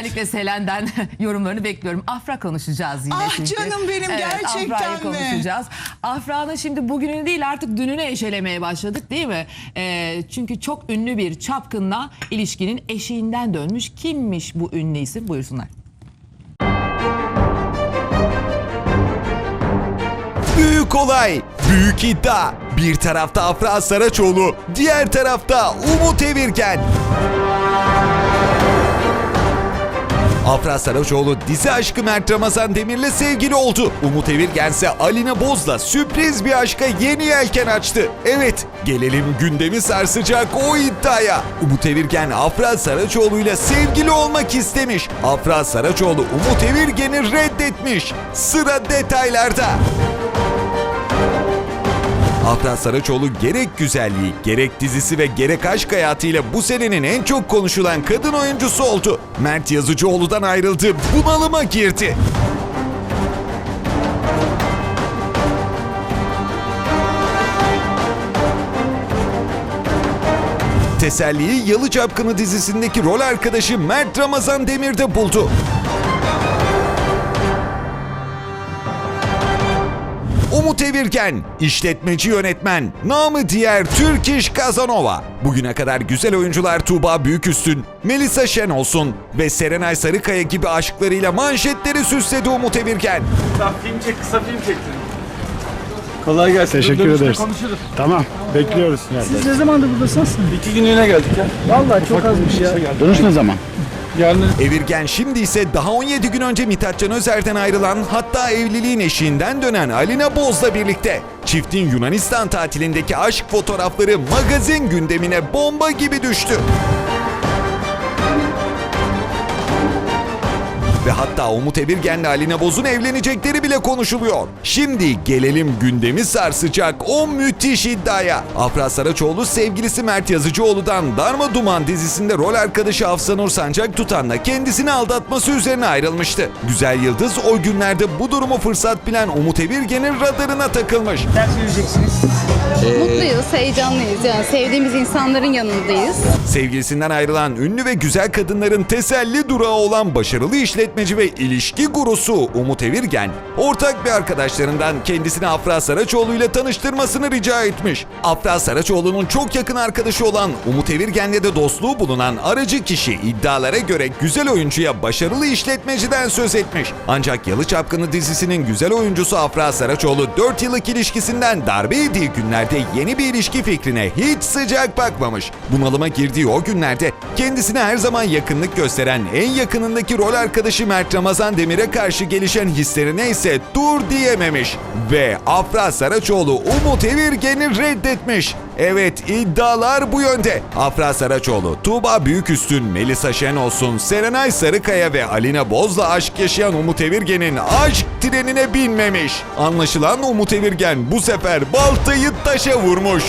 Özellikle Selen'den yorumlarını bekliyorum. Afra konuşacağız yine Ah çünkü. canım benim, gerçekten Afra'yı mi? konuşacağız. Afra'nın şimdi bugününü değil artık dününü eşelemeye başladık değil mi? Ee, çünkü çok ünlü bir çapkınla ilişkinin eşiğinden dönmüş. Kimmiş bu ünlü isim? Buyursunlar. Büyük olay, büyük iddia. Bir tarafta Afra Saraçoğlu, diğer tarafta Umut Evirgen. Afra Saraçoğlu dizi aşkı Mert Ramazan Demir'le sevgili oldu. Umut Evirgen ise Alina Boz'la sürpriz bir aşka yeni yelken açtı. Evet, gelelim gündemi sarsacak o iddiaya. Umut Evirgen Afra Saraçoğlu ile sevgili olmak istemiş. Afra Saraçoğlu Umut Evirgen'i reddetmiş. Sıra detaylarda. Afra Saraçoğlu gerek güzelliği, gerek dizisi ve gerek aşk hayatıyla bu senenin en çok konuşulan kadın oyuncusu oldu. Mert Yazıcıoğlu'dan ayrıldı, bunalıma girdi. Teselliyi Yalı Çapkını dizisindeki rol arkadaşı Mert Ramazan Demir'de buldu. Umut Evirgen, işletmeci yönetmen, namı diğer Türk İş Kazanova. Bugüne kadar güzel oyuncular Tuğba Büyüküstün, Melisa Şenolsun ve Serenay Sarıkaya gibi aşklarıyla manşetleri süsledi Umut Evirgen. Kısa film çek, kısa film çektin. Kolay gelsin. Teşekkür Dönüşte ederiz. Konuşuruz. Tamam, bekliyoruz. Siz ne zamandır buradasınız? İki günlüğüne geldik ya. Vallahi çok azmış ya. Dönüş ne zaman? Yarın Evirgen şimdi ise daha 17 gün önce Mithatcan Özer'den ayrılan hatta evliliğin eşiğinden dönen Alina Boz'la birlikte. Çiftin Yunanistan tatilindeki aşk fotoğrafları magazin gündemine bomba gibi düştü. Ve hatta Umut Evirgen'le Alina Boz'un evlenecekleri bile konuşuluyor. Şimdi gelelim gündemi sarsacak o müthiş iddiaya. Afra Saraçoğlu sevgilisi Mert Yazıcıoğlu'dan Darma Duman dizisinde rol arkadaşı Afsanur Sancak Tutan'la kendisini aldatması üzerine ayrılmıştı. Güzel Yıldız o günlerde bu durumu fırsat bilen Umut Evirgen'in radarına takılmış. Neler söyleyeceksiniz? Mutluyuz, heyecanlıyız. Yani sevdiğimiz insanların yanındayız. Sevgilisinden ayrılan ünlü ve güzel kadınların teselli durağı olan başarılı işletmeci ve ilişki gurusu Umut Evirgen, ortak bir arkadaşlarından kendisini Afra Saraçoğlu ile tanıştırmasını rica etmiş. Afra Saraçoğlu'nun çok yakın arkadaşı olan Umut Evirgen'le de dostluğu bulunan aracı kişi iddialara göre güzel oyuncuya başarılı işletmeciden söz etmiş. Ancak Yalı Çapkını dizisinin güzel oyuncusu Afra Saraçoğlu 4 yıllık ilişkisinden darbe yediği günlerde yeni bir ilişki fikrine hiç sıcak bakmamış. Bunalıma girdiği o günlerde kendisine her zaman yakınlık gösteren en yakınındaki rol arkadaşı Mert Ramazan Demir'e karşı gelişen hislerine ise dur diyememiş. Ve Afra Saraçoğlu Umut Evirgen'i reddetmiş. Evet iddialar bu yönde. Afra Saraçoğlu, Tuğba Büyüküstün, Melisa Şenolsun, Serenay Sarıkaya ve Alina Boz'la aşk yaşayan Umut Evirgen'in aşk trenine binmemiş. Anlaşılan Umut Evirgen bu sefer baltayı taşa vurmuş.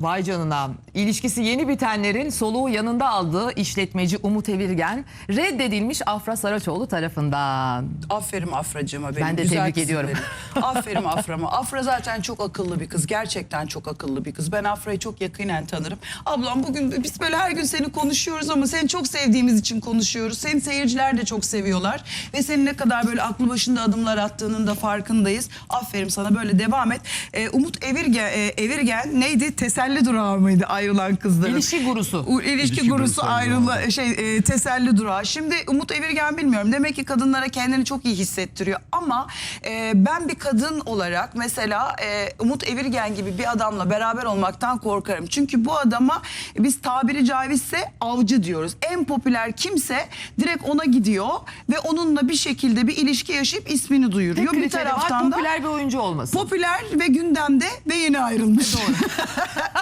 Vay canına. İlişkisi yeni bitenlerin soluğu yanında aldığı işletmeci Umut Evirgen reddedilmiş Afra Saraçoğlu tarafından. Aferin Afracığıma benim. Ben de güzel tebrik kızım ediyorum. benim. Aferin Afra'ma. Afra zaten çok akıllı bir kız. Gerçekten çok akıllı bir kız. Ben Afra'yı çok yakinen tanırım. Ablam bugün biz böyle her gün seni konuşuyoruz ama seni çok sevdiğimiz için konuşuyoruz. Seni seyirciler de çok seviyorlar. Ve senin ne kadar böyle aklı başında adımlar attığının da farkındayız. Aferin sana böyle devam et. Ee, Umut Evirgen, e, Evirgen neydi? Teselli durağı mıydı ayrılan kızların? İlişki gurusu. U- ilişki gurusu ayrıla şey e, teselli durağı. Şimdi Umut Evirgen bilmiyorum. Demek ki kadınlara kendini çok iyi hissettiriyor. Ama e, ben bir kadın olarak mesela e, Umut Evirgen gibi bir adamla beraber olmaktan korkarım. Çünkü bu adama biz tabiri caizse avcı diyoruz. En popüler kimse direkt ona gidiyor ve onunla bir şekilde bir ilişki yaşayıp ismini duyuruyor. Tek bir taraftan da popüler bir oyuncu olması. popüler ve gündemde ve yeni ayrılmış. Doğru.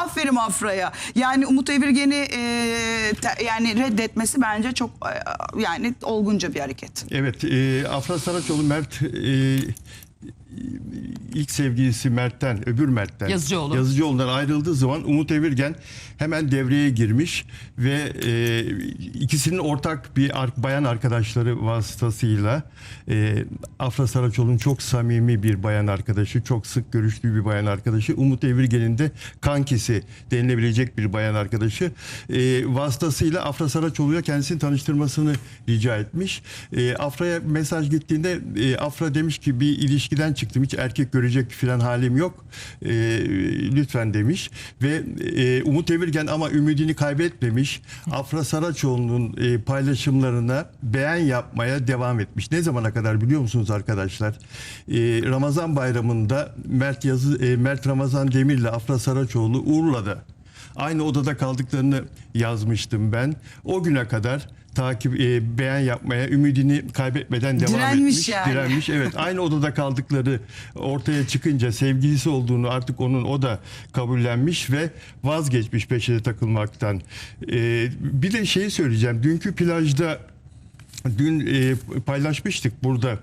Aferin Afra'ya. Yani Umut Evirgen'i e, te- yani reddetmesi bence çok e, yani olgunca bir hareket. Evet, e, Afra Saraçoğlu Mert e, ilk sevgilisi Mert'ten, öbür Mert'ten, Yazıcıoğlu. Yazıcıoğlu'ndan ayrıldığı zaman Umut Evirgen hemen devreye girmiş ve e, ikisinin ortak bir ar- bayan arkadaşları vasıtasıyla e, Afra Saraçoğlu'nun çok samimi bir bayan arkadaşı, çok sık görüştüğü bir bayan arkadaşı, Umut Evirgen'in de kankisi denilebilecek bir bayan arkadaşı e, vasıtasıyla Afra Saraçoğlu'ya kendisini tanıştırmasını rica etmiş. E, Afra'ya mesaj gittiğinde e, Afra demiş ki bir ilişkiden çıktım hiç erkek görecek falan halim yok. E, lütfen demiş ve e, Umut Evirgen ama ümidini kaybetmemiş. Afra Saraçoğlu'nun e, paylaşımlarına beğen yapmaya devam etmiş. Ne zamana kadar biliyor musunuz arkadaşlar? E, Ramazan bayramında Mert Yazı e, Mert Ramazan Demir'le Afra Saraçoğlu Urla'da aynı odada kaldıklarını yazmıştım ben. O güne kadar takip e, beğen yapmaya ümidini kaybetmeden devam Direnmiş etmiş. yani. Direnmiş evet. Aynı odada kaldıkları ortaya çıkınca sevgilisi olduğunu artık onun o da kabullenmiş ve vazgeçmiş peşine takılmaktan. E, bir de şey söyleyeceğim. Dünkü plajda dün e, paylaşmıştık burada.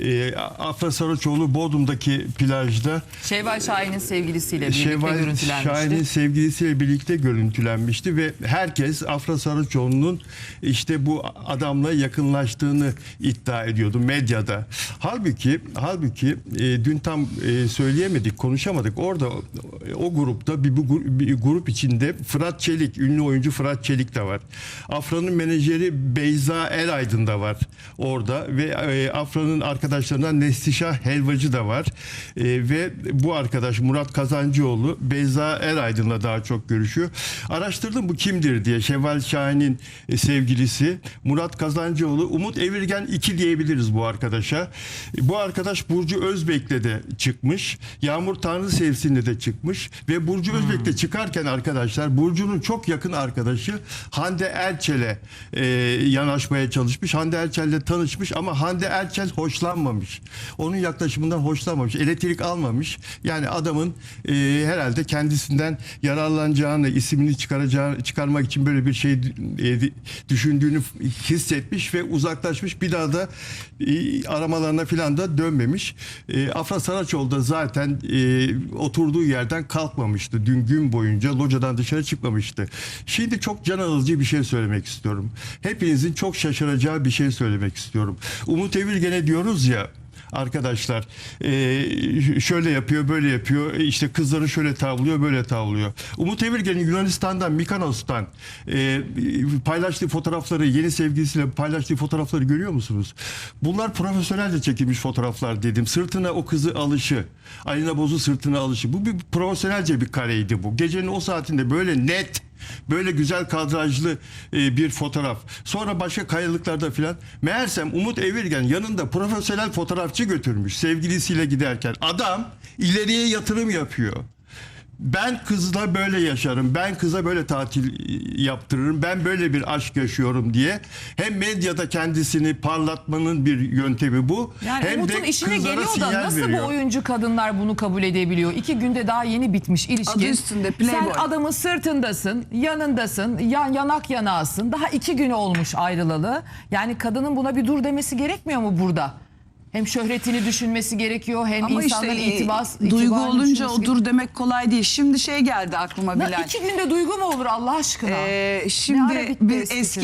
E, Afra Saraçoğlu Bodrum'daki plajda Şevval Şahin'in sevgilisiyle birlikte Şevval görüntülenmişti. Şahin'in sevgilisiyle birlikte görüntülenmişti ve herkes Afra Saraçoğlu'nun işte bu adamla yakınlaştığını iddia ediyordu medyada. Halbuki halbuki e, dün tam e, söyleyemedik, konuşamadık. Orada o grupta bir, gru- bir grup içinde Fırat Çelik, ünlü oyuncu Fırat Çelik de var. Afra'nın menajeri Beyza Eraydın da var orada ve e, Afra'nın arkadaşlarından Neslişah Helvacı da var. E, ve bu arkadaş Murat Kazancıoğlu Beyza Eraydın'la daha çok görüşüyor. Araştırdım bu kimdir diye. Şevval Şahin'in e, sevgilisi Murat Kazancıoğlu Umut Evirgen 2 diyebiliriz bu arkadaşa. E, Bu arkadaş Burcu Özbek'le de çıkmış. Yağmur Tanrı Sevsin'le de çıkmış ve Burcu Özbek'le çıkarken arkadaşlar Burcu'nun çok yakın arkadaşı Hande Erçel'e e, yanaşmaya çalışmış. Hande Erçel'le tanışmış ama Hande Erçel hoşlanmamış. Onun yaklaşımından hoşlanmamış. Elektrik almamış. Yani adamın e, herhalde kendisinden yararlanacağını, ismini çıkaracağı, çıkarmak için böyle bir şey e, düşündüğünü hissetmiş ve uzaklaşmış. Bir daha da e, aramalarına falan da dönmemiş. E, Afra Saraçoğlu da zaten e, oturduğu yerden kalkmamıştı. Dün gün boyunca locadan dışarı çıkmamıştı. Şimdi çok can alıcı bir şey söylemek istiyorum. Hepinizin çok şaşıracağı bir şey söylemek istiyorum. Umut Evirgen'e diyoruz ya arkadaşlar e, şöyle yapıyor böyle yapıyor E, işte kızları şöyle tavlıyor böyle tavlıyor. Umut Evirgen'in Yunanistan'dan Mikanos'tan e, paylaştığı fotoğrafları yeni sevgilisiyle paylaştığı fotoğrafları görüyor musunuz? Bunlar profesyonelce çekilmiş fotoğraflar dedim. Sırtına o kızı alışı Alina Boz'u sırtına alışı bu bir profesyonelce bir kareydi bu. Gecenin o saatinde böyle net Böyle güzel kadrajlı e, bir fotoğraf. Sonra başka kayalıklarda filan. Meğersem Umut Evirgen yanında profesyonel fotoğrafçı götürmüş sevgilisiyle giderken. Adam ileriye yatırım yapıyor. Ben kızla böyle yaşarım. Ben kıza böyle tatil yaptırırım. Ben böyle bir aşk yaşıyorum diye. Hem medyada kendisini parlatmanın bir yöntemi bu. Yani hem Umut'un de işine geliyor da nasıl veriyor. bu oyuncu kadınlar bunu kabul edebiliyor? İki günde daha yeni bitmiş ilişki. Adı üstünde, playboy. Sen adamın sırtındasın, yanındasın, yan, yanak yanağısın. Daha iki gün olmuş ayrılalı. Yani kadının buna bir dur demesi gerekmiyor mu burada? Hem şöhretini düşünmesi gerekiyor hem Ama insanların işte itibas, duygu olunca o dur demek kolay değil. Şimdi şey geldi aklıma. Bilal. İki günde duygu mu olur Allah aşkına? Ee, şimdi bitti biz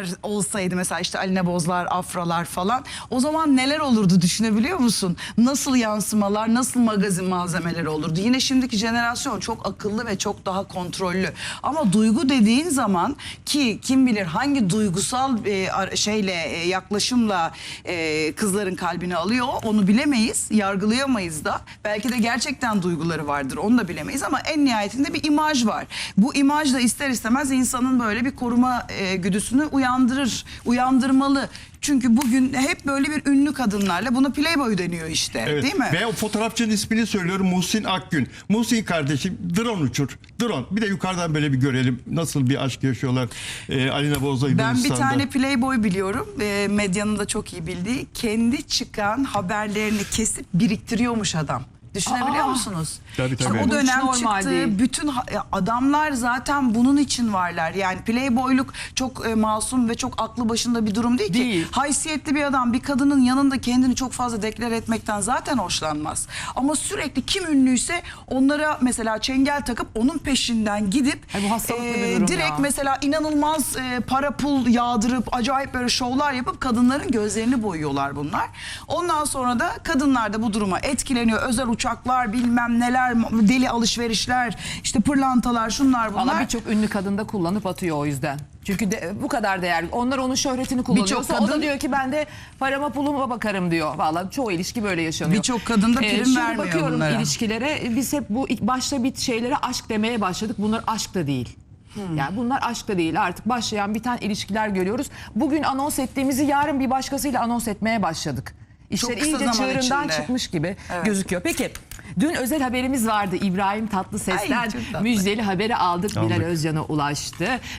eski olsaydı mesela işte Aline Bozlar, Afralar falan o zaman neler olurdu düşünebiliyor musun? Nasıl yansımalar, nasıl magazin malzemeleri olurdu? Yine şimdiki jenerasyon çok akıllı ve çok daha kontrollü. Ama duygu dediğin zaman ki kim bilir hangi duygusal e, şeyle e, yaklaşımla e, kızların kalbini alıyor onu bilemeyiz, yargılayamayız da. Belki de gerçekten duyguları vardır onu da bilemeyiz ama en nihayetinde bir imaj var. Bu imaj da ister istemez insanın böyle bir koruma e, güdüsünü uyandırır, uyandırmalı. Çünkü bugün hep böyle bir ünlü kadınlarla buna playboy deniyor işte Evet. değil mi? Ve o fotoğrafçının ismini söylüyorum Muhsin Akgün. Muhsin kardeşim drone uçur. Drone. Bir de yukarıdan böyle bir görelim nasıl bir aşk yaşıyorlar e, Alina Boz'la Ben bir Yunanistan'da. tane playboy biliyorum. E, medyanın da çok iyi bildiği. Kendi çıkan haberlerini kesip biriktiriyormuş adam. Düşünebiliyor Aa. musunuz? Tabii, İşte tabii. o Bu hiç dönem normal çıktı. değil. Bütün ha- e, adamlar zaten bunun için varlar. Yani playboyluk çok e, masum ve çok aklı başında bir durum değil ki. Değil. Haysiyetli bir adam bir kadının yanında kendini çok fazla deklar etmekten zaten hoşlanmaz. Ama sürekli kim ünlüyse onlara mesela çengel takıp onun peşinden gidip Ay bu hastalıklı bir durum direkt ya. mesela inanılmaz e, para pul yağdırıp acayip böyle şovlar yapıp kadınların gözlerini boyuyorlar bunlar. Ondan sonra da kadınlar da bu duruma etkileniyor. Özel uçaklar bilmem neler deli alışverişler işte pırlantalar şunlar bunlar. Valla birçok ünlü kadın da kullanıp atıyor o yüzden. Çünkü de, bu kadar değer. Onlar onun şöhretini kullanıyorsa o da kadın- diyor ki ben de parama puluma bakarım diyor. Valla çoğu ilişki böyle yaşanıyor. Birçok kadın da prim şimdi vermiyor bakıyorum bunlara. ilişkilere. Biz hep bu ilk başta bir şeylere aşk demeye başladık. Bunlar aşk da değil. Hmm. Yani bunlar aşk da değil. Artık başlayan biten ilişkiler görüyoruz. Bugün anons ettiğimizi yarın bir başkasıyla anons etmeye başladık. İşler iyice çığırından içinde. çıkmış gibi Evet. gözüküyor. Peki dün özel haberimiz vardı. İbrahim Tatlıses'ten Ay, müjdeli haberi aldık. Bilal Aldık. Özcan'a ulaştı.